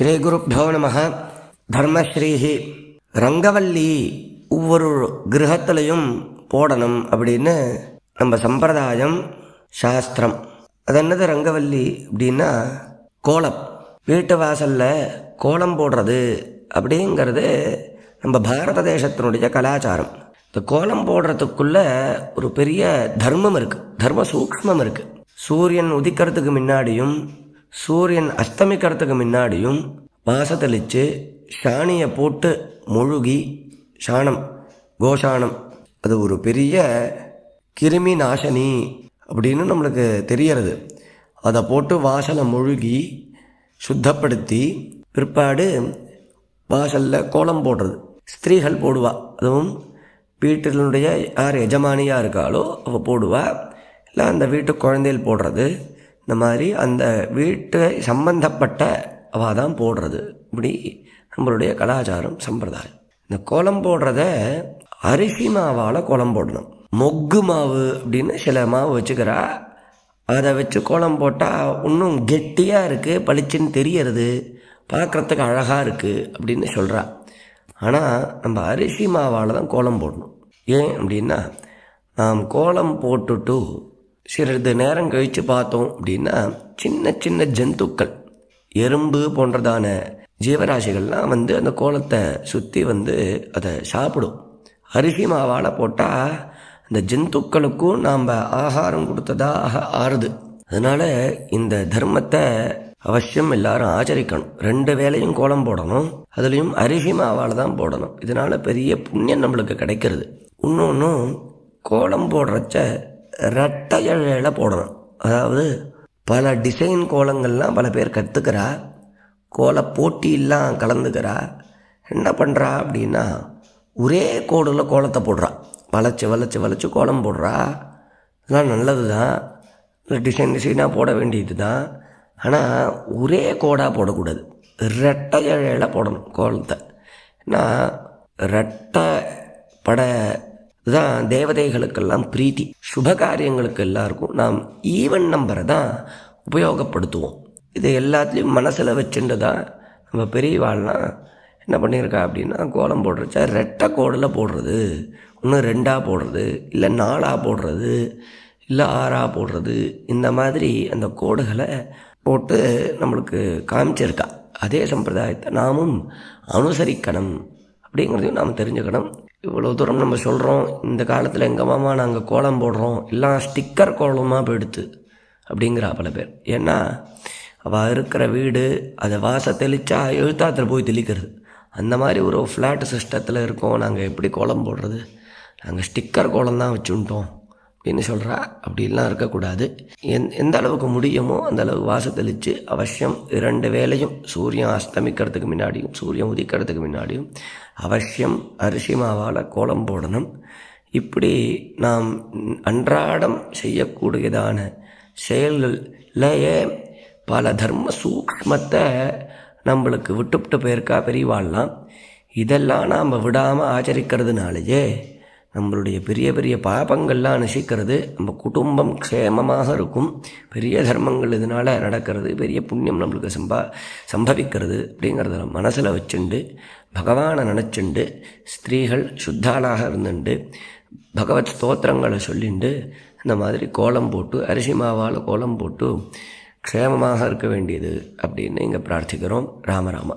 ஸ்ரீகுருப்போ நம. தர்மஸ்ரீஹி. ரங்கவல்லி ஒவ்வொரு கிரகத்திலையும் போடணும் அப்படின்னு நம்ம சம்பிரதாயம் சாஸ்திரம். அது என்னது ரங்கவல்லி அப்படின்னா கோலம். வீட்டு வாசலில் கோலம் போடுறது அப்படிங்கிறது நம்ம பாரத தேசத்தினுடைய கலாச்சாரம். இந்த கோலம் போடுறதுக்குள்ள ஒரு பெரிய தர்மம் இருக்குது தர்ம சூக்ஷ்மம் இருக்குது சூரியன் உதிக்கிறதுக்கு முன்னாடியும் சூரியன் அஸ்தமிக்கிறதுக்கு முன்னாடியும் வாசத்தளிச்சு சாணியை போட்டு முழுகி சாணம் கோஷானம் அது ஒரு பெரிய கிருமி நாசினி அப்படின்னு நம்மளுக்கு தெரியறது. அதை போட்டு வாசலை முழுகி சுத்தப்படுத்தி பிற்பாடு வாசலில் கோலம் போடுறது. ஸ்திரீகள் போடுவா. அதுவும் வீட்டினுடைய யார் எஜமானியாக இருக்காளோ அவள் போடுவா. இல்லை அந்த வீட்டு குழந்தைகள் போடுறது. இந்த மாதிரி அந்த வீட்டை சம்பந்தப்பட்ட அவள் தான் போடுறது. இப்படி நம்மளுடைய கலாச்சாரம் சம்பிரதாயம். இந்த கோலம் போடுறத அரிசி மாவால் கோலம் போடணும். மொக்கு மாவு அப்படின்னு சில மாவு வச்சுக்கிறா. அதை வச்சு கோலம் போட்டால் இன்னும் கெட்டியாக இருக்குது பளிச்சுன்னு தெரியறது பார்க்குறதுக்கு அழகாக இருக்குது அப்படின்னு சொல்கிறா ஆனால் நம்ம அரிசி மாவால் தான் கோலம் போடணும். ஏன் அப்படின்னா நாம் கோலம் போட்டுட்டு சிறிது நேரம் கழித்து பார்த்தோம் அப்படின்னா சின்ன சின்ன ஜந்துக்கள் எறும்பு போன்றதான ஜீவராசிகள்லாம் வந்து அந்த கோலத்தை சுற்றி வந்து அதை சாப்பிடும். அரிசி மாவால் போட்டால் அந்த ஜந்துக்களுக்கும் நாம் ஆகாரம் கொடுத்ததாக ஆறுது. அதனால் இந்த தர்மத்தை அவசியம் எல்லாரும் ஆச்சரிக்கணும். ரெண்டு வேலையும் கோலம் போடணும். அதுலேயும் அரிசி மாவால் தான் போடணும். இதனால் பெரிய புண்ணியம் நம்மளுக்கு கிடைக்கிறது. இன்னொன்றும் கோலம் போடுறச்ச ரெட்டை இழையில் போடணும் அதாவது பல டிசைன் கோலங்கள்லாம் பல பேர் கற்றுக்கிறா கோல போட்டியெல்லாம் கலந்துக்கிறா. என்ன பண்ணுறா அப்படின்னா ஒரே கோடில் கோலத்தை போடுறா. வளைச்சி வளைச்சி வளைச்சி கோலம் போடுறா. இதெல்லாம் நல்லது தான் டிசைன் டிசைனாக போட வேண்டியது தான் ஆனால் ஒரே கோடாக போடக்கூடாது. ரெட்டை இழையில் போடணும் கோலத்தை. ஏன்னா ரெட்டை பட தான் தேவதைகளுக்கெல்லாம் பிரீத்தி. சுப காரியங்களுக்கு எல்லாருக்கும் நாம் ஈவன் நம்பரை தான் உபயோகப்படுத்துவோம். இது எல்லாத்துலேயும் மனசில் வச்சுட்டு தான் நம்ம பெரியவாள்லாம் என்ன பண்ணியிருக்கா அப்படின்னா கோலம் போடுறச்சா ரெட்டை கோடில் போடுறது. ஒன்று ரெண்டாக போடுறது. இல்லை நாலாக போடுறது. இல்லை ஆறாக போடுறது. இந்த மாதிரி அந்த கோடுகளை போட்டு நம்மளுக்கு காமிச்சிருக்கா. அதே சம்பிரதாயத்தை நாமும் அனுசரிக்கணும். அப்படிங்கிறதையும் நாம் தெரிஞ்சுக்கணும். இவ்வளோ தூரம் நம்ம சொல்கிறோம் இந்த காலத்தில் எங்கள் மாமா நாங்கள் கோலம் போடுறோம் எல்லாம் ஸ்டிக்கர் கோலமாக போயிடுத்து அப்படிங்கிறா பல பேர். ஏன்னா அவள் இருக்கிற வீடு அதை வாச தெளித்தா எழுத்தாத்தில் போய் தெளிக்கிறது. அந்த மாதிரி ஒரு ஃப்ளாட் சிஸ்டத்தில் இருக்கோம் நாங்கள் எப்படி கோலம் போடுறது? நாங்கள் ஸ்டிக்கர் கோலம் தான் வச்சுட்டோம் அப்படின்னு சொல்கிறா அப்படிலாம் இருக்கக்கூடாது. எந் எந்த அளவுக்கு முடியுமோ அந்த அளவுக்கு வாசத்தளித்து அவசியம் இரண்டு வேளையும் சூரியன் அஸ்தமிக்கிறதுக்கு முன்னாடியும் சூரியன் உதிக்கிறதுக்கு முன்னாடியும் அவசியம் அரிசி மாவால் கோலம் போடணும். இப்படி நாம் அன்றாடம் செய்யக்கூடியதான செயல்கள்லையே பல தர்ம சூக்மத்தை நம்மளுக்கு விட்டுவிட்டு போயிருக்கா பெரியவாள்லாம். இதெல்லாம் நாம் விடாமல் ஆச்சரிக்கிறதுனாலேயே நம்மளுடைய பெரிய பெரிய பாபங்கள்லாம் நசிக்கிறது நம்ம குடும்பம் க்ஷேமமாக இருக்கும். பெரிய தர்மங்கள் இதனால் நடக்கிறது பெரிய புண்ணியம் நம்மளுக்கு சம்பா சம்பவிக்கிறது அப்படிங்கிறத மனசில் வச்சுண்டு பகவானை நினச்சிண்டு ஸ்திரீகள் சுத்தாளாக இருந்துண்டு பகவத் ஸ்தோத்திரங்களை சொல்லிண்டு இந்த மாதிரி கோலம் போட்டு அரிசி மாவால் கோலம் போட்டு க்ஷேமமாக இருக்க வேண்டியது அப்படின்னு இங்கே பிரார்த்திக்கிறோம். ராமராமா